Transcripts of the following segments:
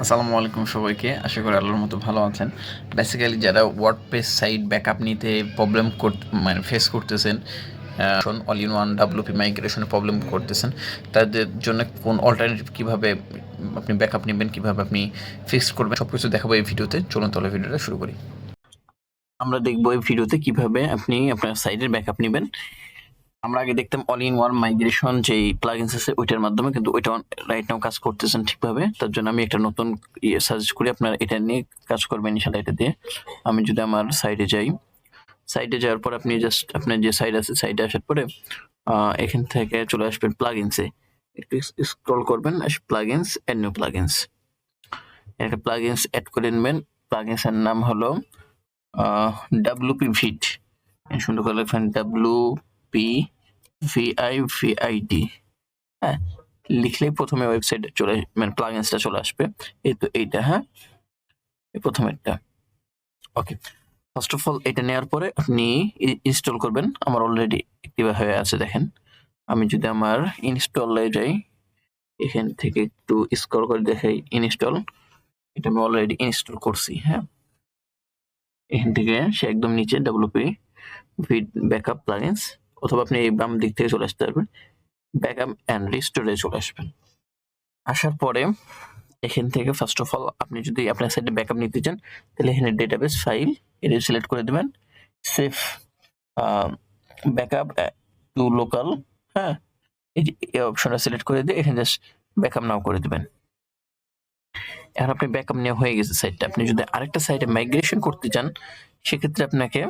আসসালামু আলাইকুম সবাইকে। আশা করি আল্লাহর মতো ভালো আছেন। বেসিক্যালি যারা ওয়ার্ডপ্রেস সাইট ব্যাকআপ নিতে প্রবলেম মানে ফেস করতেছেন অল ইন ওয়ান ডাব্লিউপি মাইগ্রেশনে প্রবলেম করতেছেন, তাদের জন্য কোন অল্টারনেটিভ কীভাবে আপনি ব্যাকআপ নেবেন, কীভাবে আপনি ফিক্স করবেন সব কিছু দেখাবো এই ভিডিওতে। চলুন তাহলে ভিডিওটা শুরু করি। আমরা দেখব এই ভিডিওতে কীভাবে আপনি আপনার সাইটের ব্যাকআপ নেবেন। আমরা আগে দেখতাম অল ইন ওয়ান মাইগ্রেশন যে প্লাগইনস আছে, ওইটার মাধ্যমে কিন্তু ওইটা রাইট নাও কাজ করতেছেন ঠিকভাবে। তার জন্য আমি একটা নতুন ইয়ে সাজেস্ট করি, আপনার এটা নিয়ে কাজ করবেন ইনশাল্লাহ এটা দিয়ে। আমি যদি আমার সাইডে যাই সাইডে যাওয়ার পর আপনি জাস্ট আপনার যে সাইড আছে সাইডে আসার পরে এখান থেকে চলে আসবেন প্লাগইনসে একটু স্ক্রল করবেন প্লাগইনস এন্ড নিউ প্লাগইনস একটা প্লাগইনস অ্যাড করে নেবেন। প্লাগইনস এর নাম হলো ডাব্লুপি ভিট সুন্দর করে লিখবেন ডাব্লু পি হ্যাঁ লিখলেই প্রথমে ওয়েবসাইটে চলে মানে প্লাগইনসটা চলে আসবে। এই তো এইটা হ্যাঁ? প্রথমেরটা। ওকে ফার্স্ট অফ অল এটা নেওয়ার পরে আপনি ইনস্টল করবেন। আমার অলরেডি অ্যাক্টিভ হয়ে আছে, দেখেন। আমি যদি আমার ইনস্টলে যাই, এখান থেকে একটু স্ক্রল করে দেখাই ইনস্টল এটা আমি অলরেডি ইনস্টল করছি হ্যাঁ? এখান থেকে সে একদম নিচে ডব্লিউপি ভিড ব্যাকআপ প্লাগইনস অথবা আপনি বাম দিক থেকে চলে আসতে পারবেন। ব্যাকআপ অ্যান্ড রিস্টোরে চলে আসবেন। আসার পরে এখান থেকে ফার্স্ট অফ অল আপনি যদি আপনার সাইডে ব্যাকআপ নিতে চান, তাহলে এখানে ডেটাবেস ফাইল এটা সিলেক্ট করে দেবেন। সেফ ব্যাকআপ টু লোকাল হ্যাঁ? এই অপশনটা সিলেক্ট করে দিয়ে এখানে জাস্ট ব্যাকআপ নাও করে দেবেন। এখন আপনি ব্যাকআপ নেওয়া হয়ে গেছে সাইটটা আপনি যদি আরেকটা সাইটে মাইগ্রেশন করতে চান, সেক্ষেত্রে আপনাকে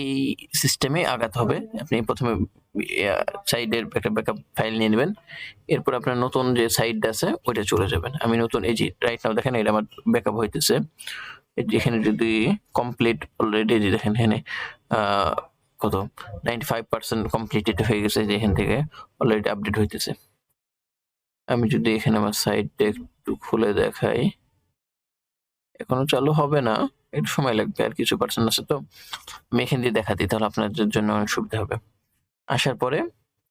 এই সিস্টেমে আগাতে হবে। আপনি প্রথমে সাইডের একটা ব্যাকআপ ফাইল নিয়ে নেবেন। এরপর আপনার নতুন যে সাইটটা আছে, ওইটা চলে যাবেন। আমি নতুন, এই যে রাইট নাও দেখেন, এটা আমার ব্যাকআপ হইতেছে। এখানে যদি কমপ্লিট অলরেডি যে দেখেন, এখানে কত? নাইনটি ফাইভ পার্সেন্ট কমপ্লিটেড হয়ে গেছে যে এখান থেকে অলরেডি আপডেট হইতেছে। আমি যদি এখানে আমার সাইডটা একটু খুলে দেখাই। এখনও চালু হবে না। একটু সময় লাগবে আর কিছু পার্সেন্ট আছে তো দিয়ে দেখা দিই তাহলে আপনাদের জন্য অনেক সুবিধা হবে। আসার পরে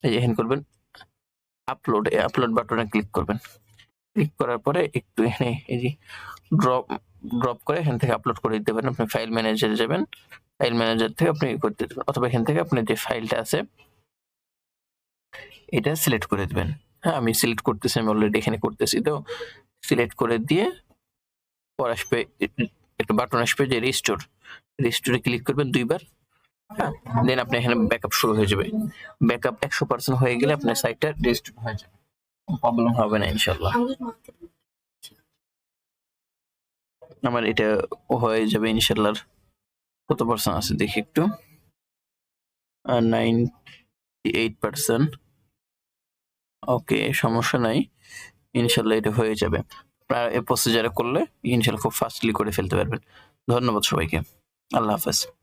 এই যে করবেন আপলোড এই আপলোড বাটনে ক্লিক করবেন। ক্লিক করার পরে একটু এখানে এই যে ড্রপ ড্রপ করে এখান থেকে আপলোড করে দিতে পারেন। আপনি ফাইল ম্যানেজারে যাবেন ফাইল ম্যানেজার থেকে আপনি করতে দেবেন অথবা এখান থেকে আপনার যে ফাইলটা আছে, এটা সিলেক্ট করে দেবেন। হ্যাঁ আমি সিলেক্ট করতেছি, আমি অলরেডি এখানে করতেছি। তো সিলেক্ট করে দিয়ে, পর আসবে একটা বাটন আসবে যে রিস্টোর রিস্টোরে ক্লিক করবেন দুইবার। হ্যাঁ দেন আপনি এখানে ব্যাকআপ শুরু হয়ে যাবে। ব্যাকআপ একশো পার্সেন্ট হয়ে গেলে আপনার সাইটটা রেজিস্টার হয়ে যাবে। প্রবলেম হবে না ইনশাল্লাহ আমার এটা হয়ে যাবে ইনশাল্লাহ কত পার্সেন্ট আছে দেখি একটু। নাইনটি এইট পার্সেন্ট ওকে সমস্যা নাই। ইনশাল্লাহ এটা হয়ে যাবে। এই প্রসিজারে করলে ইনশাল্লাহ খুব ফাস্টলি করে ফেলতে পারবেন। ধন্যবাদ সবাইকে। আল্লাহ হাফেজ।